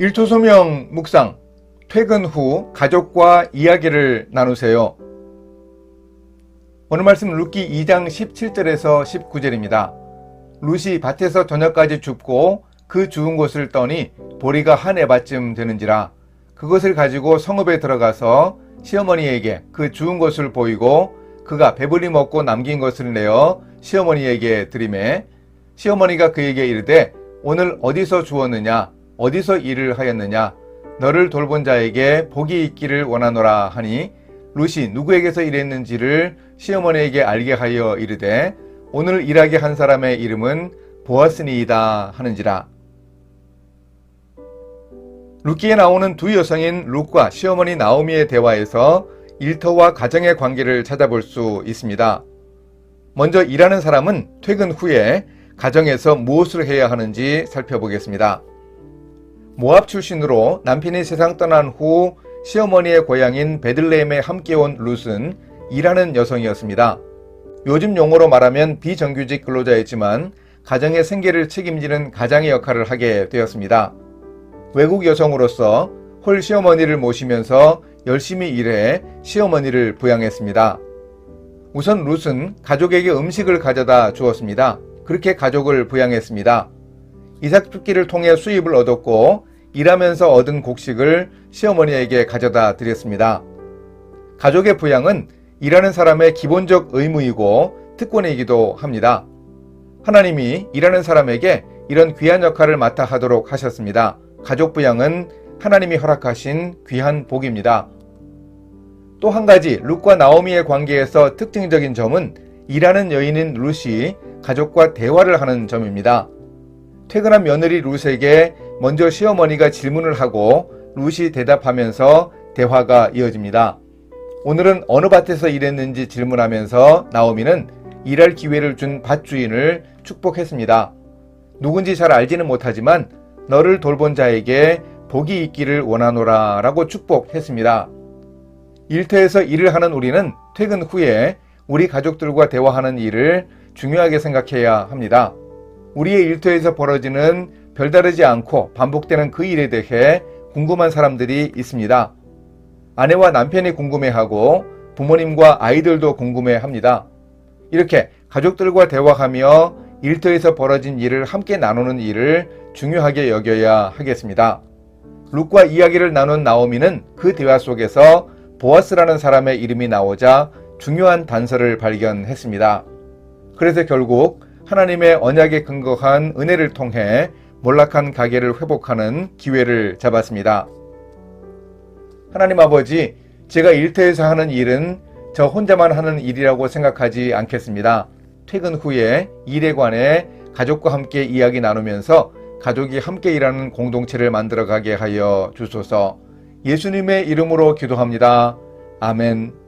일초소명 묵상 퇴근 후 가족과 이야기를 나누세요. 오늘 말씀 룻기 2장 17절에서 19절입니다. 룻이 밭에서 저녁까지 줍고 그 주운 곳을 떠니 보리가 한 에바쯤 되는지라 그것을 가지고 성읍에 들어가서 시어머니에게 그 주운 것을 보이고 그가 배불리 먹고 남긴 것을 내어 시어머니에게 드리매 시어머니가 그에게 이르되 오늘 어디서 주었느냐 어디서 일을 하였느냐 너를 돌본 자에게 복이 있기를 원하노라 하니 룻이 누구에게서 일했는지를 시어머니에게 알게 하여 이르되 오늘 일하게 한 사람의 이름은 보아스니이다 하는지라 룻기에 나오는 두 여성인 룻과 시어머니 나오미의 대화에서 일터와 가정의 관계를 찾아볼 수 있습니다. 먼저 일하는 사람은 퇴근 후에 가정에서 무엇을 해야 하는지 살펴보겠습니다. 모압 출신으로 남편이 세상 떠난 후 시어머니의 고향인 베들레헴에 함께 온 룻은 일하는 여성이었습니다. 요즘 용어로 말하면 비정규직 근로자였지만 가정의 생계를 책임지는 가장의 역할을 하게 되었습니다. 외국 여성으로서 홀 시어머니를 모시면서 열심히 일해 시어머니를 부양했습니다. 우선 룻은 가족에게 음식을 가져다 주었습니다. 그렇게 가족을 부양했습니다. 이삭 죽기를 통해 수입을 얻었고 일하면서 얻은 곡식을 시어머니에게 가져다 드렸습니다. 가족의 부양은 일하는 사람의 기본적 의무이고 특권이기도 합니다. 하나님이 일하는 사람에게 이런 귀한 역할을 맡아 하도록 하셨습니다. 가족 부양은 하나님이 허락하신 귀한 복입니다. 또 한 가지 룻과 나오미의 관계에서 특징적인 점은 일하는 여인인 룻이 가족과 대화를 하는 점입니다. 퇴근한 며느리 룻에게 먼저 시어머니가 질문을 하고 룻이 대답하면서 대화가 이어집니다. 오늘은 어느 밭에서 일했는지 질문하면서 나오미는 일할 기회를 준 밭주인을 축복했습니다. 누군지 잘 알지는 못하지만 너를 돌본 자에게 복이 있기를 원하노라 라고 축복했습니다. 일터에서 일을 하는 우리는 퇴근 후에 우리 가족들과 대화하는 일을 중요하게 생각해야 합니다. 우리의 일터에서 벌어지는 별다르지 않고 반복되는 그 일에 대해 궁금한 사람들이 있습니다. 아내와 남편이 궁금해하고 부모님과 아이들도 궁금해합니다. 이렇게 가족들과 대화하며 일터에서 벌어진 일을 함께 나누는 일을 중요하게 여겨야 하겠습니다. 룩과 이야기를 나눈 나오미는 그 대화 속에서 보아스라는 사람의 이름이 나오자 중요한 단서를 발견했습니다. 그래서 결국 하나님의 언약에 근거한 은혜를 통해 몰락한 가게를 회복하는 기회를 잡았습니다. 하나님 아버지, 제가 일터에서 하는 일은 저 혼자만 하는 일이라고 생각하지 않겠습니다. 퇴근 후에 일에 관해 가족과 함께 이야기 나누면서 가족이 함께 일하는 공동체를 만들어 가게 하여 주소서 예수님의 이름으로 기도합니다. 아멘.